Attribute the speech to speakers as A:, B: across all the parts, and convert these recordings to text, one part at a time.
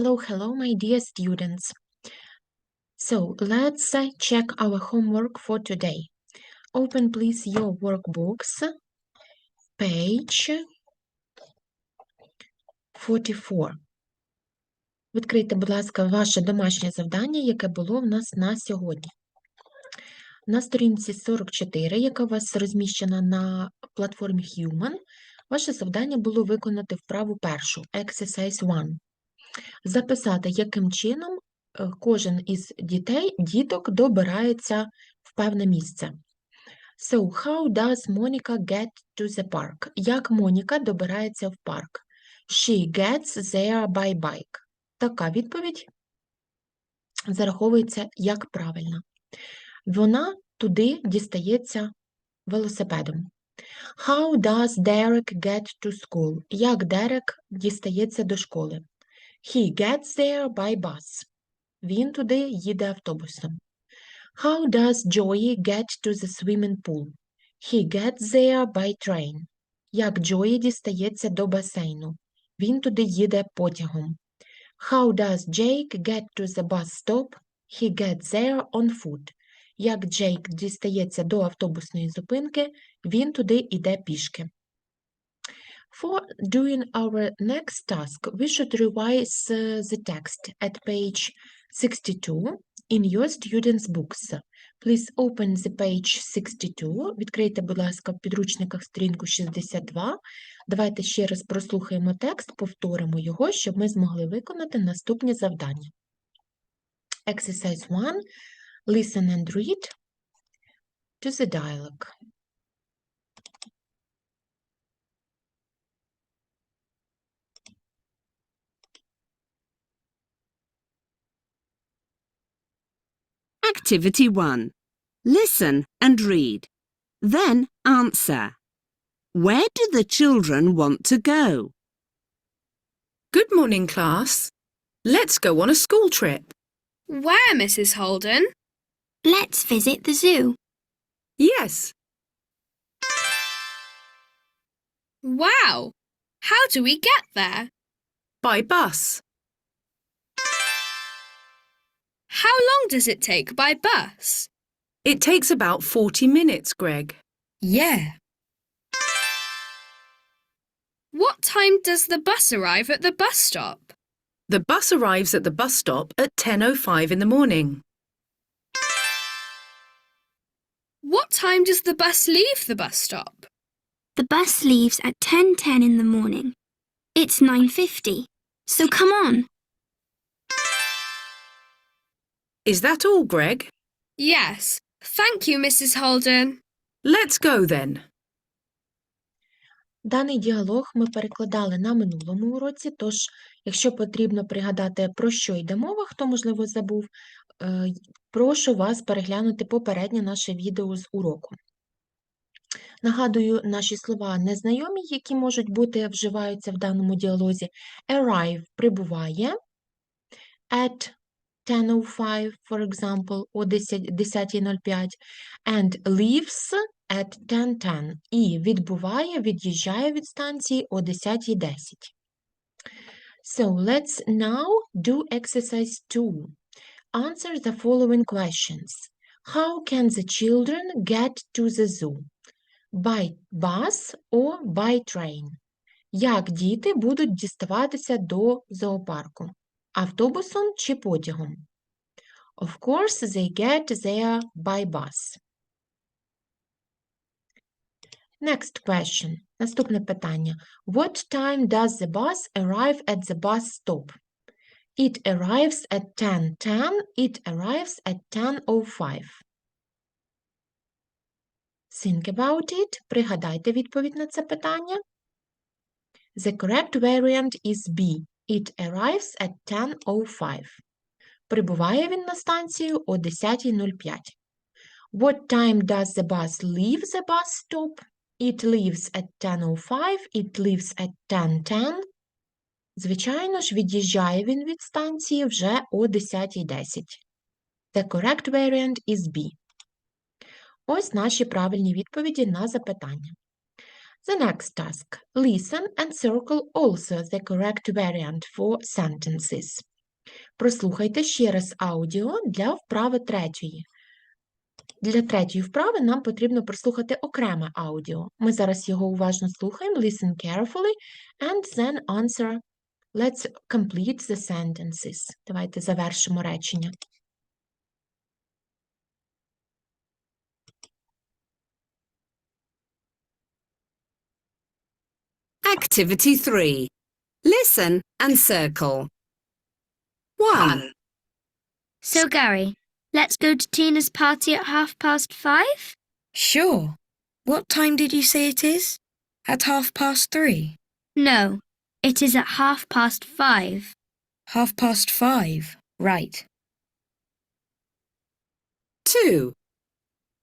A: Hello, hello, my dear students. So let's uh, check our homework for today. Open, please, your workbooks, page 44. Відкрийте, будь ласка, ваше домашнє завдання, яке було в нас на сьогодні. На сторінці 44, яка у вас розміщена на платформі Human, ваше завдання було виконати вправу першу, Exercise 1. Записати, яким чином е, кожен із дітей, діток добирається в певне місце. So, how does Monica get to the park? Як Моніка добирається в парк? She gets there by bike. Така відповідь зараховується як правильна. Вона туди дістається велосипедом. How does Derek get to school? Як Дерек дістається до школи? He gets there by bus. Він туди їде автобусом. How does Joey get to the swimming pool? He gets there by train. Як Джої дістається до басейну? Він туди їде потягом. How does Jake get to the bus stop? He gets there on foot. Як Джейк дістається до автобусної зупинки, він туди йде пішки. For doing our next task, we should revise uh, the text at page 62 in your students' books. Please open the page 62. Відкрийте, будь ласка, в підручниках сторінку 62. Давайте ще раз прослухаємо текст, повторимо його, щоб ми змогли виконати наступні завдання. Exercise 1. Listen and read to the dialogue.
B: Activity 1. Listen and read. Then answer. Where do the children want to go?
C: Good morning, class. Let's go on a school trip.
D: Where, Mrs. Holden?
E: Let's visit the zoo.
C: Yes.
D: Wow! How do we get there?
C: By bus.
D: How long does it take by bus?
C: It takes about 40 minutes, Greg.
D: Yeah. What time does the bus arrive at the bus stop?
C: The bus arrives at the bus stop at 10.05 in the morning.
D: What time does the bus leave the bus stop?
E: The bus leaves at 10:10 in the morning. It's 9:50. So come on.
C: Is that all, Greg?
D: Yes. Thank you, Mrs. Holden.
C: Let's go then.
A: Даний діалог ми перекладали на минулому уроці, тож, якщо потрібно пригадати, про що йде мова, хто, можливо, забув, е, прошу вас переглянути попереднє наше відео з уроку. Нагадую, наші слова незнайомі, які можуть бути, вживаються в даному діалозі. Arrive – прибуває, at 10.05, for example, о 10.05, and leaves at 10.10 і відбуває, від'їжджає від станції о 10.10. So let's now do exercise 2. Answer the following questions. How can the children get to the zoo? By bus or by train? Як діти будуть діставатися до зоопарку? Автобусом чи потягом? Of course, they get there by bus. Next question. Наступне питання. What time does the bus arrive at the bus stop? It arrives at 10.10. It arrives at 10.05. Think about it. Пригадайте відповідь на це питання. The correct variant is B. It arrives at 10.05. Прибуває він на станцію о 10.05. What time does the bus leave the bus stop? It leaves at 10.05. It leaves at 10.10. Звичайно ж, від'їжджає він від станції вже о 10.10. The correct variant is B. Ось наші правильні відповіді на запитання. The next task. Listen and circle also the correct variant for sentences. Прослухайте ще раз аудіо для вправи третьої. Для третьої вправи нам потрібно прослухати окреме аудіо. Ми зараз його уважно слухаємо. Listen carefully and then answer. Let's complete the sentences. Давайте завершимо речення.
B: Activity 3. Listen and circle. 1.
E: So, Gary, let's go to Tina's party at half past five?
F: Sure. What time did you say it is? At half past three?
E: No, it is at half past five.
F: Half past five. Right.
B: 2.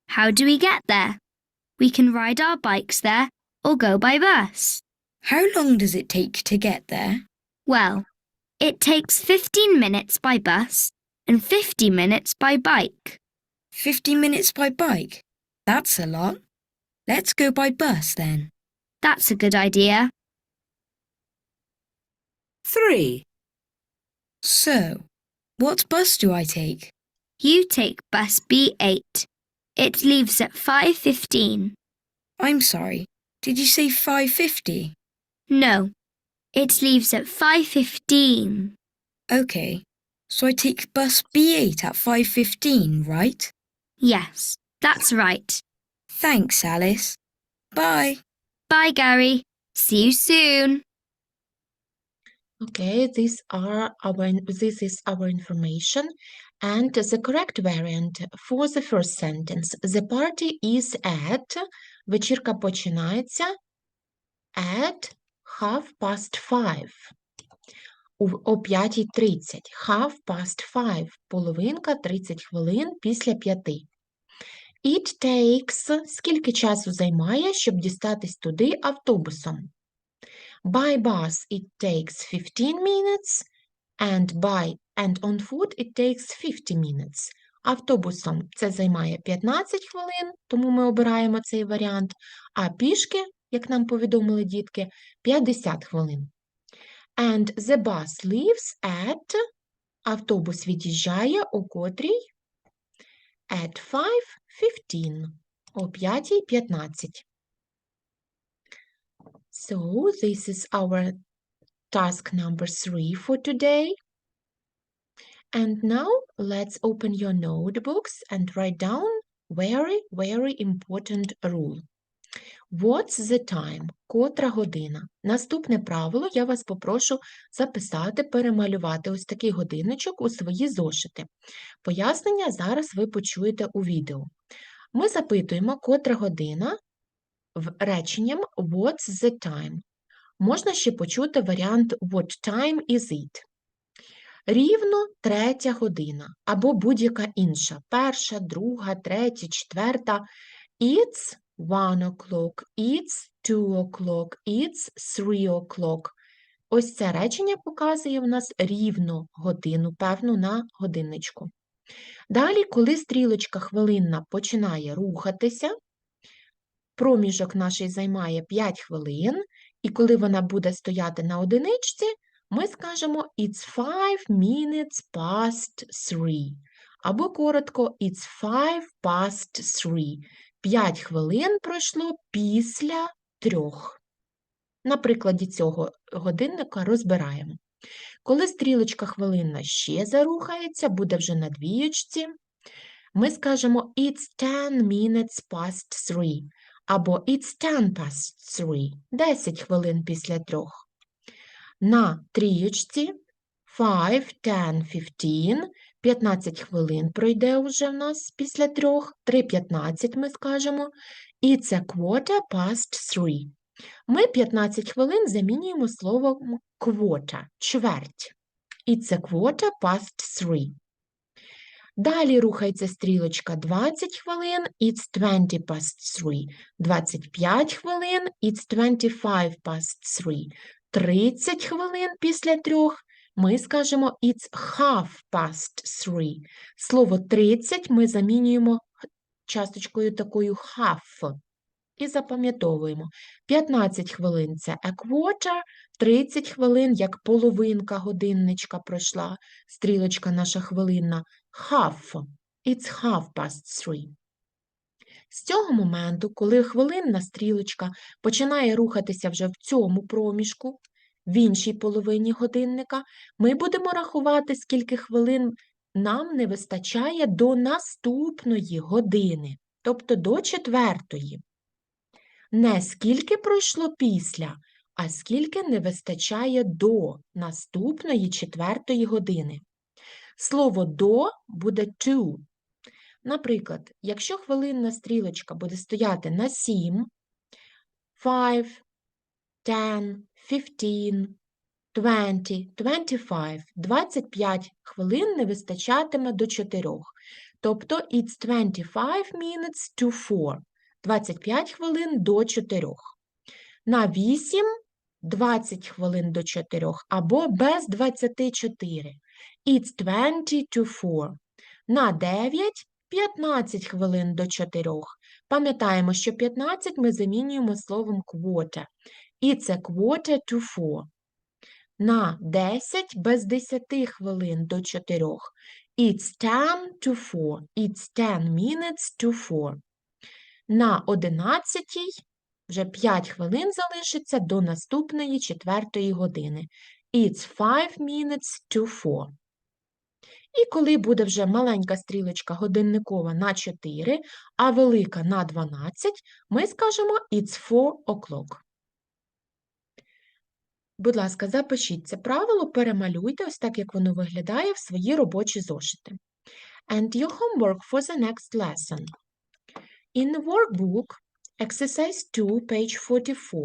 E: How do we get there? We can ride our bikes there or go by bus.
F: How long does it take to get there?
E: Well, it takes 15 minutes by bus and 50 minutes by bike.
F: Fifty minutes by bike. That's a lot. Let's go by bus then.
E: That's a good idea.
B: 3.
F: So, what bus do I take?
E: You take bus B8. It leaves at 5:15.
F: I'm sorry. Did you say 5.50?
E: No, it leaves at 5:15.
F: Okay. So I take bus B8 at 5.15, right?
E: Yes, that's right.
F: Thanks, Alice. Bye.
E: Bye, Gary. See you soon.
A: Okay, these are our, this is our information. And the correct variant for the first sentence. The party is at, вечірка починається at half past five. О 5.30. Half past five. Половинка 30 хвилин після п'яти. It takes, скільки часу займає, щоб дістатись туди автобусом? By bus it takes 15 minutes, and by and on foot it takes 50 minutes. Автобусом це займає 15 хвилин, тому ми обираємо цей варіант, а пішки, як нам повідомили дітки, 50 хвилин. And the bus leaves at автобус від'їжджає о котрій? At 5.15, о 5.15. So this is our task number three for today. And now let's open your notebooks and write down very, very important rule. What's the time? Котра година? Наступне правило я вас попрошу записати, перемалювати ось такий годинничок у свої зошити. Пояснення зараз ви почуєте у відео. Ми запитуємо, котра година в реченням What's the time? Можна ще почути варіант What time is it? Рівно третя година або будь-яка інша. Перша, друга, третя, четверта. It's one o'clock, it's two o'clock, it's three o'clock. Ось це речення показує в нас рівно годину, певну на годинничку. Далі, коли стрілочка хвилинна починає рухатися, проміжок наш займає 5 хвилин, і коли вона буде стояти на одиничці, ми скажемо It's 5 minutes past 3. Або коротко It's 5 past 3. 5 хвилин пройшло після трьох. На прикладі цього годинника розбираємо. Коли стрілочка хвилинна ще зарухається, буде вже на двієчці, ми скажемо It's 10 minutes past 3 або It's 10 past 3 – 10 хвилин після трьох. На трієчці 5, 10, 15 – 15 хвилин пройде вже в нас після трьох. 3.15 ми скажемо. It's a quarter past 3. Ми 15 хвилин замінюємо словом quarter – чверть. It's a quarter past 3. Далі рухається стрілочка 20 хвилин, it's 20 past 3. 25 хвилин, it's 25 past 3. 30 хвилин після трьох ми скажемо it's half past 3. Слово 30 ми замінюємо часточкою такою half. і запам'ятовуємо. 15 хвилин – це a quarter, 30 хвилин, як половинка годинничка пройшла, стрілочка наша хвилинна. Half – it's half past three. З цього моменту, коли хвилинна стрілочка починає рухатися вже в цьому проміжку, в іншій половині годинника, ми будемо рахувати, скільки хвилин нам не вистачає до наступної години, тобто до четвертої. Не скільки пройшло після, а скільки не вистачає до наступної четвертої години. Слово до буде to. Наприклад, якщо хвилинна стрілочка буде стояти на 7, 5, 10, 15, 20, 25, 25 хвилин не вистачатиме до 4. Тобто it's 25 minutes to 4. 25 хвилин до 4. На 8 20 хвилин до 4 або без 24. It's 20 to 4. На 9 15 хвилин до 4. Пам'ятаємо, що 15 ми замінюємо словом quarter. It's a quarter to 4. На 10 без 10 хвилин до 4. It's 10 to 4. It's 10 minutes to 4. На 11 вже 5 хвилин залишиться до наступної четвертої години. It's 5 minutes to 4. І коли буде вже маленька стрілочка годинникова на 4, а велика на 12, ми скажемо it's 4 o'clock. Будь ласка, запишіть це правило, перемалюйте ось так, як воно виглядає в свої робочі зошити. And your homework for the next lesson. In the workbook, exercise 2, page 44.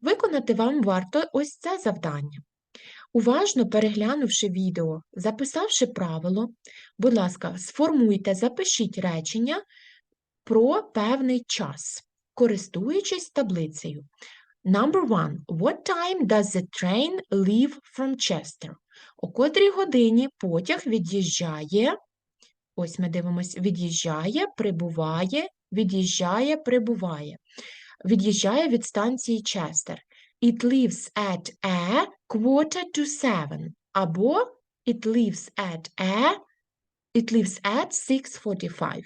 A: Виконати вам варто ось це завдання. Уважно переглянувши відео, записавши правило, будь ласка, сформуйте, запишіть речення про певний час, користуючись таблицею. Number one. What time does the train leave from Chester? О котрій годині потяг від'їжджає, ось ми дивимось, від'їжджає, прибуває, від'їжджає, прибуває. Від'їжджає від станції Честер. It leaves at a quarter to seven. Або it leaves at a it leaves at 6.45.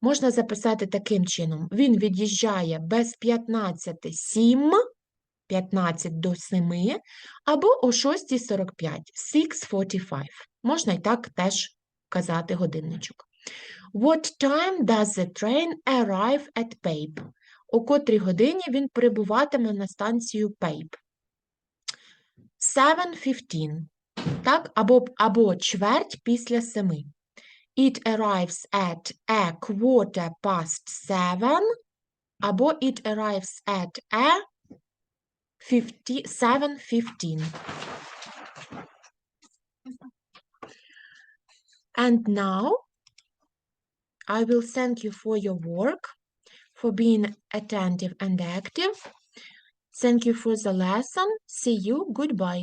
A: Можна записати таким чином. Він від'їжджає без 15 7, 15 до 7, або о 6.45, 6.45. Можна і так теж казати годинничок. What time does the train arrive at Pape? О котрій годині він прибуватиме на станцію Pape? 7.15. Так, або, або чверть після семи. It arrives at a quarter past seven, або it arrives at a 50, 7.15. And now, I will thank you for your work, for being attentive and active. Thank you for the lesson. See you. Goodbye.